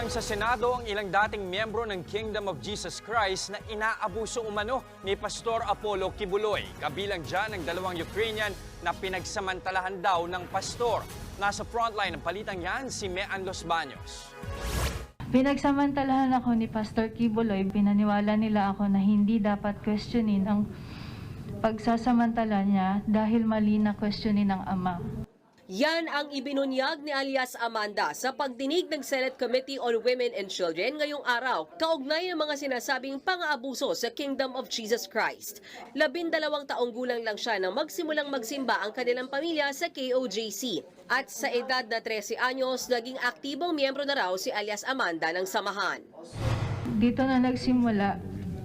Binigyang sa Senado ang ilang dating miyembro ng Kingdom of Jesus Christ na inaabuso umano ni Pastor Apollo Kibuloy. Kabilang dyan ang dalawang Ukrainian na pinagsamantalahan daw ng pastor. Nasa frontline ng palitang yan si Mean Los Baños. Pinagsamantalahan ako ni Pastor Kibuloy, pinaniwala nila ako na hindi dapat questionin ang pagsasamantala niya dahil mali na questionin ng ama. Yan ang ibinunyag ni alias Amanda sa pagdinig ng Senate Committee on Women and Children ngayong araw, kaugnay ng mga sinasabing pang-aabuso sa Kingdom of Jesus Christ. Labindalawang taong gulang lang siya nang magsimulang magsimba ang kanilang pamilya sa KOJC. At sa edad na 13 anyos, naging aktibong miyembro na raw si alias Amanda ng samahan. Dito na nagsimula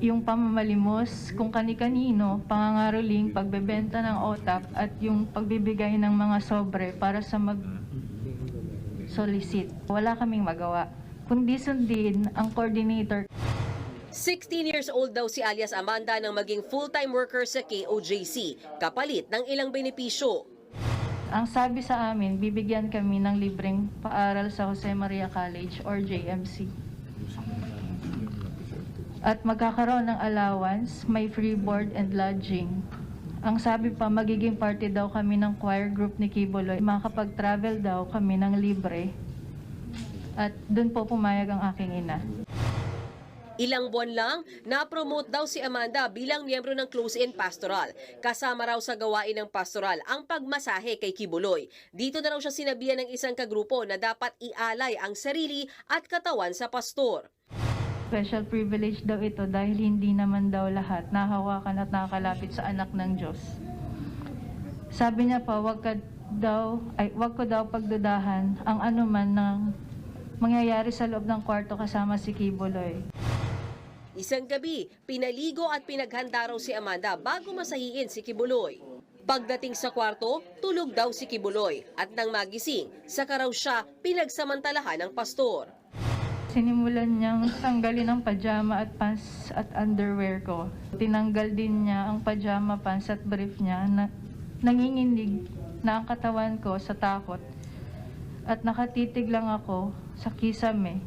yung pamamalimos kung kani-kanino, pangangaroling, pagbebenta ng otap at yung pagbibigay ng mga sobre para sa mag solicit. Wala kaming magawa. Kundi sundin ang coordinator 16 years old daw si alias Amanda nang maging full-time worker sa KOJC, kapalit ng ilang benepisyo. Ang sabi sa amin, bibigyan kami ng libreng paaral sa Jose Maria College or JMC. At magkakaroon ng allowance, may free board and lodging. Ang sabi pa, magiging party daw kami ng choir group ni Kiboloy. Makapag-travel daw kami ng libre. At doon po pumayag ang aking ina. Ilang buwan lang, na-promote daw si Amanda bilang miyembro ng close-in pastoral. Kasama raw sa gawain ng pastoral ang pagmasahe kay Kibuloy. Dito na raw siya sinabihan ng isang kagrupo na dapat ialay ang sarili at katawan sa pastor. Special privilege daw ito dahil hindi naman daw lahat nahawakan at nakakalapit sa anak ng Diyos. Sabi niya pa, wag ka daw, ay, wag ko daw pagdudahan ang anuman ng mangyayari sa loob ng kwarto kasama si Kibuloy. Isang gabi, pinaligo at pinaghanda raw si Amanda bago masahiin si Kibuloy. Pagdating sa kwarto, tulog daw si Kibuloy at nang magising, saka raw siya pinagsamantalahan ng pastor. Sinimulan niyang tanggalin ang pajama at pants at underwear ko. Tinanggal din niya ang pajama, pants at brief niya na nanginginig na ang katawan ko sa takot. At nakatitig lang ako sa kisame.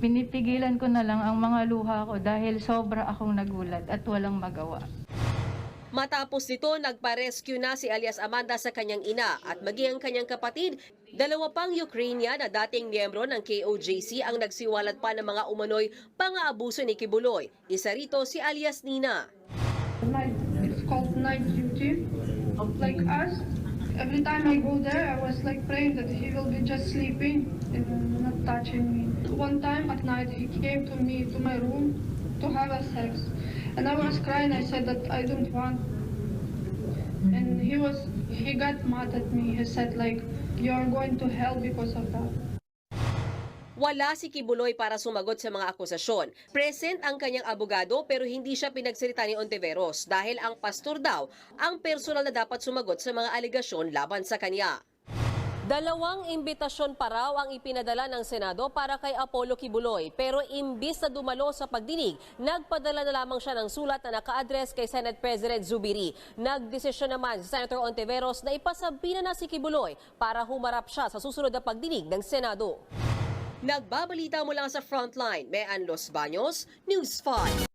Pinipigilan ko na lang ang mga luha ko dahil sobra akong nagulat at walang magawa. Matapos nito, nagpa-rescue na si alias Amanda sa kanyang ina at maging ang kanyang kapatid. Dalawa pang Ukrainian na dating miyembro ng KOJC ang nagsiwalat pa ng mga umano'y pang-aabuso ni Kibuloy. Isa rito si alias Nina. it's called night duty like us every time i go there i was like praying that he will be just sleeping and not touching me one time at night he came to me to my room to have a sex and i was crying i said that i don't want and he was he got mad at me he said like you are going to hell because of that Wala si Kibuloy para sumagot sa mga akusasyon. Present ang kanyang abogado pero hindi siya pinagsalita ni Ontiveros dahil ang pastor daw ang personal na dapat sumagot sa mga alegasyon laban sa kanya. Dalawang imbitasyon pa raw ang ipinadala ng Senado para kay Apollo Kibuloy pero imbis na dumalo sa pagdinig, nagpadala na lamang siya ng sulat na naka-address kay Senate President Zubiri. Nagdesisyon naman si Senator Ontiveros na ipasabi na na si Kibuloy para humarap siya sa susunod na pagdinig ng Senado. Nagbabalita mula sa Frontline, Mean Los Baños, News 5.